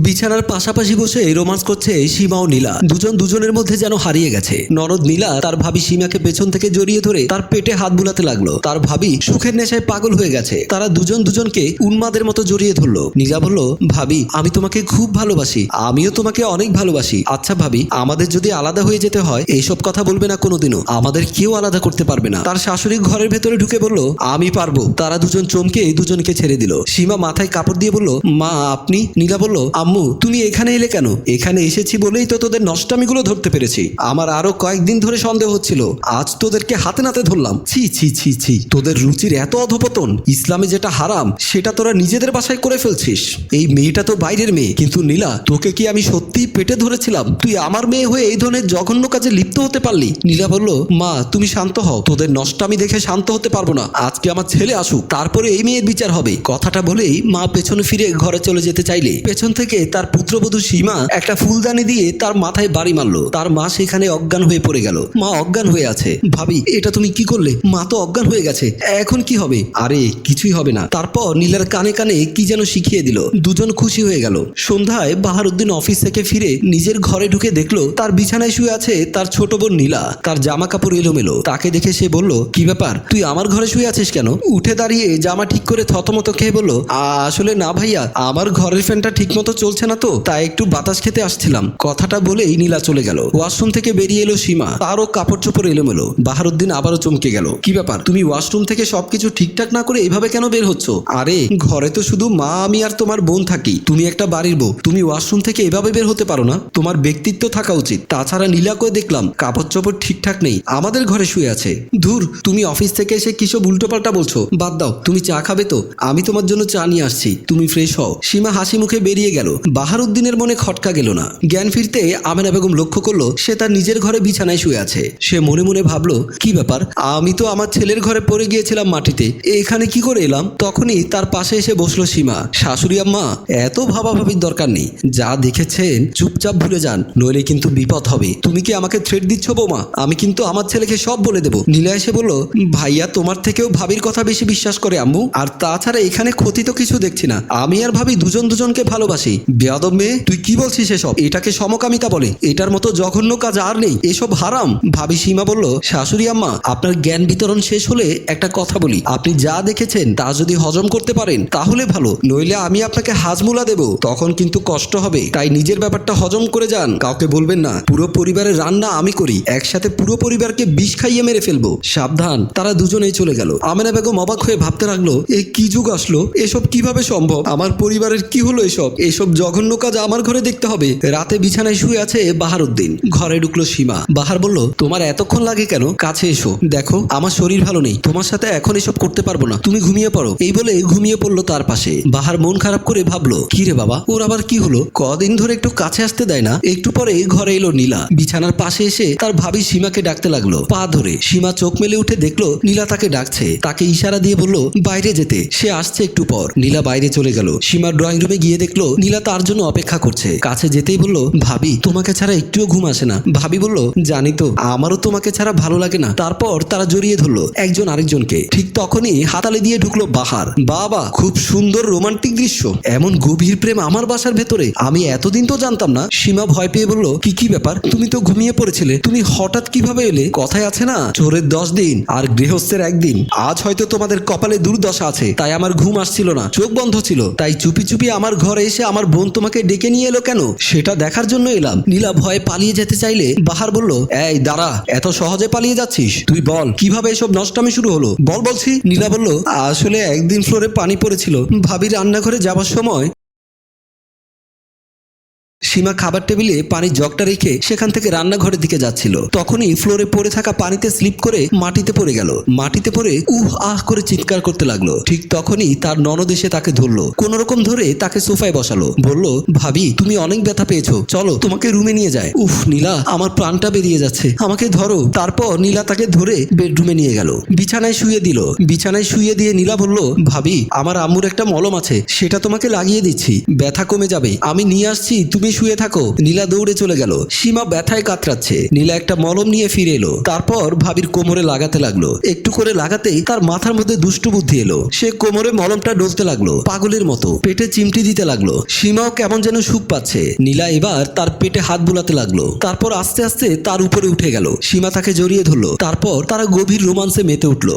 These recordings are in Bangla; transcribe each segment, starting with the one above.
বিছানার পাশাপাশি বসে রোমান্স করছে সীমা ও নীলা। দুজন দুজনের মধ্যে যেন হারিয়ে গেছে। নরদ নীলা তার ভাবি সীমাকে পেছন থেকে জড়িয়ে ধরে তার পেটে হাত বুলাতে লাগল। তার ভাবি সুখের নেশায় পাগল হয়ে গেছে। তারা দুজন দুজনকে উন্মাদের মতো জড়িয়ে ধরলো। নীলা বলল, ভাবি, আমি তোমাকে খুব ভালোবাসি। আমিও তোমাকে অনেক ভালোবাসি। আচ্ছা ভাবি, আমাদের যদি আলাদা হয়ে যেতে হয়, এইসব কথা বলবে না কোনোদিনও। আমাদের কেউ আলাদা করতে পারবে না। তার শাশুড়ি ঘরের ভেতরে ঢুকে বলল, আমি পারব। তারা দুজন চমকে দুজনকে ছেড়ে দিল। সীমা মাথায় কাপড় দিয়ে বলল, মা, আপনি? নীলা বলল আম্মু, তুমি এখানে এলে কেন? এখানে এসেছি বলেই তো তোদের নষ্টামিগুলো ধরতে পেরেছি। আমার আরও কয়েকদিন ধরে সন্দেহ হচ্ছিল। আজ তোদেরকে হাতে নাতে ধরলাম। ছি ছি ছি ছি। তোদের রুচির এত অধপতন। ইসলামে যেটা হারাম, সেটা তোরা নিজেদের বাসায় করে ফেলছিস। এই মেয়েটা তো বাইরের মেয়ে। কিন্তু নীলা, তোকে কি আমি সত্যি পেটে ধরেছিলাম? তুই আমার মেয়ে হয়ে এই ধরনের জঘন্য কাজে লিপ্ত হতে পারলি? নীলা বলল, মা, তুমি শান্ত হও। তোদের নষ্টামি দেখে শান্ত হতে পারব না। আজকে আমার ছেলে আসুক। তারপরে এই মেয়ের বিচার হবে। কথাটা বলেই মা পেছনে ফিরে ঘরে চলে যেতে চাইলে। পেছন থেকে তার পুত্রবধূ সীমা একটা ফুলদানি দিয়ে তার মাথায় বাড়ি মারলো। তার মা সেখানে অজ্ঞান হয়ে পড়ে গেল। মা অজ্ঞান হয়ে আছে। ভাবি, এটা তুমি কি করলে? মা তো অজ্ঞান হয়ে গেছে। এখন কি হবে? আরে, কিছুই হবে না। তারপর নীলার কানে কানে কি যেন শিখিয়ে দিল। দুজন খুশি হয়ে গেল। সন্ধ্যায় বাহারুদ্দিন অফিস থেকে ফিরে নিজের ঘরে ঢুকে দেখল তার বিছানায় শুয়ে আছে তার ছোট বোন নীলা। তার জামা কাপড় এলোমেলো। তাকে দেখে সে বলল, কি ব্যাপার? তুই আমার ঘরে শুয়ে আছিস কেন? উঠে দাঁড়িয়ে জামা ঠিক করে থতমত খেয়ে বলল আসলে না ভাইয়া, আমার ঘরের ফ্যানটা ঠিক মতো চলছে না তো? তাই একটু বাতাস খেতে আসছিলাম। কথাটা বলেই নীলা চলে গেল। ওয়াশরুম থেকে বেরিয়ে এলো সীমা। তারও কাপড় চোপড় এলোমেলো। বাহারুদ্দিন আবারও চমকে গেল। কি ব্যাপার? তুমি ওয়াশরুম থেকে সবকিছু ঠিকঠাক না করে এভাবে কেন বের হচ্ছ? আরে, ঘরে তো শুধু মা, আমি আর তোমার বোন থাকি। তুমি একটা বাড়ির বউ। তুমি ওয়াশরুম থেকে এভাবে বের হতে পারো না? তোমার ব্যক্তিত্ব থাকা উচিত। তাছাড়া নীলাকে দেখলাম কাপড় চোপড় ঠিকঠাক নেই। আমাদের ঘরে শুয়ে আছে। ধুর, তুমি অফিস থেকে এসে কিসব উল্টোপাল্টা বলছো? বাদ দাও। তুমি চা খাবে তো? আমি তোমার জন্য চা নিয়ে আসছি। তুমি ফ্রেশ হও। সীমা হাসি মুখে বেরিয়ে গেল। বাহারুদ্দিনের মনে খটকা গেল না। জ্ঞান ফিরতে আমেনা বেগম লক্ষ্য করল, সে তার নিজের ঘরে বিছানায় শুয়ে আছে। সে মনে মনে ভাবলো, কি ব্যাপার? আমি তো আমার ছেলের ঘরে পড়ে গিয়েছিলাম মাটিতে। এখানে কি করে এলাম? তখনই তার পাশে এসে বসল সীমা। শাশুড়ি আম্মা, এত ভাবাভাবির দরকার নেই। যা দেখেছেন, চুপচাপ ভুলে যান। নইলে কিন্তু বিপদ হবে। তুমি কি আমাকে থ্রেট দিচ্ছ বৌমা? আমি কিন্তু আমার ছেলেকে সব বলে দেবো। নীলা এসে বলল, ভাইয়া, তোমার থেকেও ভাবির কথা বেশি বিশ্বাস করে আম্মু। আর তাছাড়া এখানে ক্ষতি তো কিছু দেখছি না। আমি আর ভাবি দুজন দুজনকে ভালোবাসি। মেয়ে তুই কি বলছিস এসব? এটাকে সমকামিতা বলে। এটার মতো জঘন্য কাজ আর নেই। এসব হারাম। ভাবি সীমা বলল, শাশুড়ি আম্মা, আপনার জ্ঞান বিতরণ শেষ হলে একটা কথা বলি। আপনি যা দেখেছেন, তা যদি হজম করতে পারেন, তাহলে ভালো। নইলে আমি আপনাকে হাজমুলা দেব। তখন কিন্তু কষ্ট হবে। তাই নিজের ব্যাপারটা হজম করে যান। কাউকে বলবেন না। পুরো পরিবারের রান্না আমি করি। একসাথে পুরো পরিবারকে বিষ খাইয়ে মেরে ফেলব। সাবধান। তারা দুজনেই চলে গেল। আমেনা বেগম অবাক হয়ে ভাবতে লাগল, এ কি যুগ আসলো? এসব কীভাবে সম্ভব? আমার পরিবারের কি হলো এসব? এসব জঘন্য কাজ আমার ঘরে দেখতে হবে। রাতে বিছানায় শুয়ে আছে বাহারুদ্দিন। ঘরে ঢুকলো সীমা। বাহার বলল, তোমার এতক্ষণ লাগে কেন? কাছে এসো। দেখো, আমার শরীর ভালো নেই। তোমার সাথে এখন এসব করতে পারব না। তুমি ঘুমিয়ে পড়ো। এই বলে ঘুমিয়ে পড়ল তার পাশে। বাহার মন খারাপ করে ভাবলো, কি রে বাবা? ওর আবার কি হলো? কদিন ধরে একটু কাছে আসতে দেয় না? একটু পরে ঘরে এলো নীলা। বিছানার পাশে এসে তার ভাবি সীমাকে ডাকতে লাগল। পা ধরে সীমা চোখ মেলে উঠে দেখল নীলা তাকে ডাকছে। তাকে ইশারা দিয়ে বলল, বাইরে যেতে। সে আসছে একটু পর। নীলা বাইরে চলে গেল। সীমা ড্রয়িং রুমে গিয়ে দেখল নীলা তার জন্য অপেক্ষা করছে। কাছে যেতেই বলল, ভাবি, তোমাকে ছাড়া একটুও ঘুম আসে না। ভাবি বলল, জানি তো, আমারও তোমাকে ছাড়া ভালো লাগে না। তারপর তারা জড়িয়ে ধরলো একজন আরেকজনকে। ঠিক তখনই হাতালে দিয়ে ঢুকলো বাহার। বাবা, খুব সুন্দর রোমান্টিক দৃশ্য। এমন গভীর প্রেম আমার বাসার ভেতরে। আমি এতদিন তো জানতাম না। সীমা ভয় পেয়ে বলল, কি কি ব্যাপার? তুমি তো ঘুমিয়ে পড়েছিলে। তুমি হঠাৎ কীভাবে এলে? কথায় আছে না, চোরের দশ দিন আর গৃহস্থের একদিন। আজ হয়তো তোমাদের কপালে দুর্দশা আছে, তাই আমার ঘুম আসছিল না। চোখ বন্ধ ছিল, তাই চুপি চুপি আমার ঘরে এসে আমার বোন তোমাকে ডেকে নিয়ে এলো কেন? সেটা দেখার জন্য এলাম। নীলা ভয়ে পালিয়ে যেতে চাইলে বাহার বলল, এই, দাঁড়া, এত সহজে পালিয়ে যাচ্ছিস? তুই বল, কীভাবে এসব নষ্টামি শুরু হলো? বল বলছি। নীলা বলল, আসলে একদিন ফ্লোরে পানি পড়েছিল। ভাবি রান্নাঘরে যাবার সময় সীমা খাবার টেবিলে পানির জগটা রেখে সেখান থেকে রান্নাঘরের দিকে যাচ্ছিল। তখনই ফ্লোরে পড়ে থাকা পানিতে স্লিপ করে মাটিতে পড়ে গেল। মাটিতে পড়ে উহ আহ করে চিৎকার করতে লাগল। ঠিক তখনই তার ননদ এসে তাকে ধরলো। কোন রকম ধরে তাকে সোফায় বসালো। বলল, ভাবি, তুমি অনেক ব্যথা পেয়েছ। চলো, তোমাকে রুমে নিয়ে যায় উফ, নীলা, আমার প্রাণটা বেরিয়ে যাচ্ছে। আমাকে ধরো। তারপর নীলা তাকে ধরে বেডরুমে নিয়ে গেল। বিছানায় শুয়ে দিল। বিছানায় শুয়ে দিয়ে নীলা বলল, ভাবি, আমার আম্মুর একটা মলম আছে। সেটা তোমাকে লাগিয়ে দিচ্ছি। ব্যথা কমে যাবে। আমি নিয়ে আসছি, তুমি শুয়ে থাকো। নীলা দৌড়ে চলে গেল। সীমা ব্যথায় কাতরাচ্ছে। নীলা একটা মলম নিয়ে ফিরে এলো। তারপর ভাবির কোমরে লাগাতে লাগল। একটু করে লাগাতেই তার মাথার মধ্যে দুষ্টু বুদ্ধি এলো। সে কোমরে মলমটা ডলতে লাগল, পাগলের মতো। পেটে চিমটি দিতে লাগল। সীমাও কেমন যেন সুখ পাচ্ছে। নীলা এবার তার পেটে হাত বুলাতে লাগল। তারপর আস্তে আস্তে তার উপরে উঠে গেল। সীমা তাকে জড়িয়ে ধরলো। তারপর তারা গভীর রোমান্সে মেতে উঠল।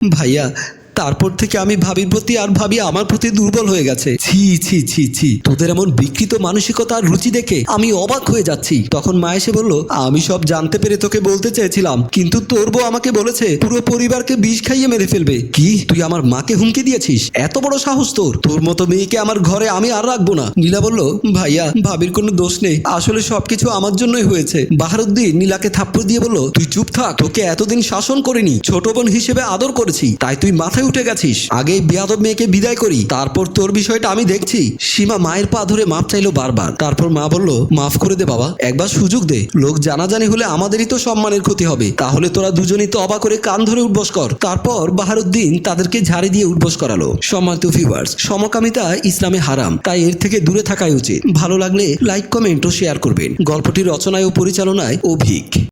ভাইয়া তারপর থেকে আমি ভাবির প্রতি আর ভাবি আমার প্রতি দুর্বল হয়ে গেছে। ছি ছি ছি ছি। তোদের এমন বিকৃত মানসিকতা আর রুচি দেখে আমি অবাক হয়ে যাচ্ছি। তখন মা এসে বলল, আমি সব জানতে পেরে তোকে বলতে চেয়েছিলাম, কিন্তু তোর বউ আমাকে বলেছে পুরো পরিবারকে বিষ খাইয়ে মেরে ফেলবে। কি? তুই আমার মাকে হুমকি দিয়েছিস? এত বড় সাহস তোর। তোর মতো মেয়েকে আমার ঘরে আমি আর রাখব না। নীলা বলল, ভাইয়া, ভাবির কোনো দোষ নেই। আসলে সবকিছু আমার জন্যই হয়েছে। বাহারুদ্দিন নীলাকে থাপ্পড় দিয়ে বলল, তুই চুপ থাক, তোকে এতদিন শাসন করিনি। ছোট বোন হিসেবে আদর করেছি, তাই তুই মাথায় উঠে গেছিস। আগে বিয়াদব মেয়েকে বিদায় করি, তারপর তোর বিষয়টা আমি দেখছি। সীমা মায়ের পা ধরে মাপ চাইলো বারবার। তারপর মা বলল, মাফ করে দে বাবা, একবার সুযোগ দে। লোক জানাজানি হলে আমাদেরই তো সম্মানের ক্ষতি হবে। তাহলে তোরা দুজনেই তো অবাক করে কান ধরে উঠবস কর। তারপর বাহারুদ্দিন তাদেরকে ঝাড়ি দিয়ে উঠবস করালো। সম্মানিত ভিউয়ার্স সমকামিতা ইসলামে হারাম, তাই এর থেকে দূরে থাকাই উচিত। ভালো লাগলে লাইক কমেন্ট ও শেয়ার করবেন। গল্পটি রচনায় ও পরিচালনায় অভিক।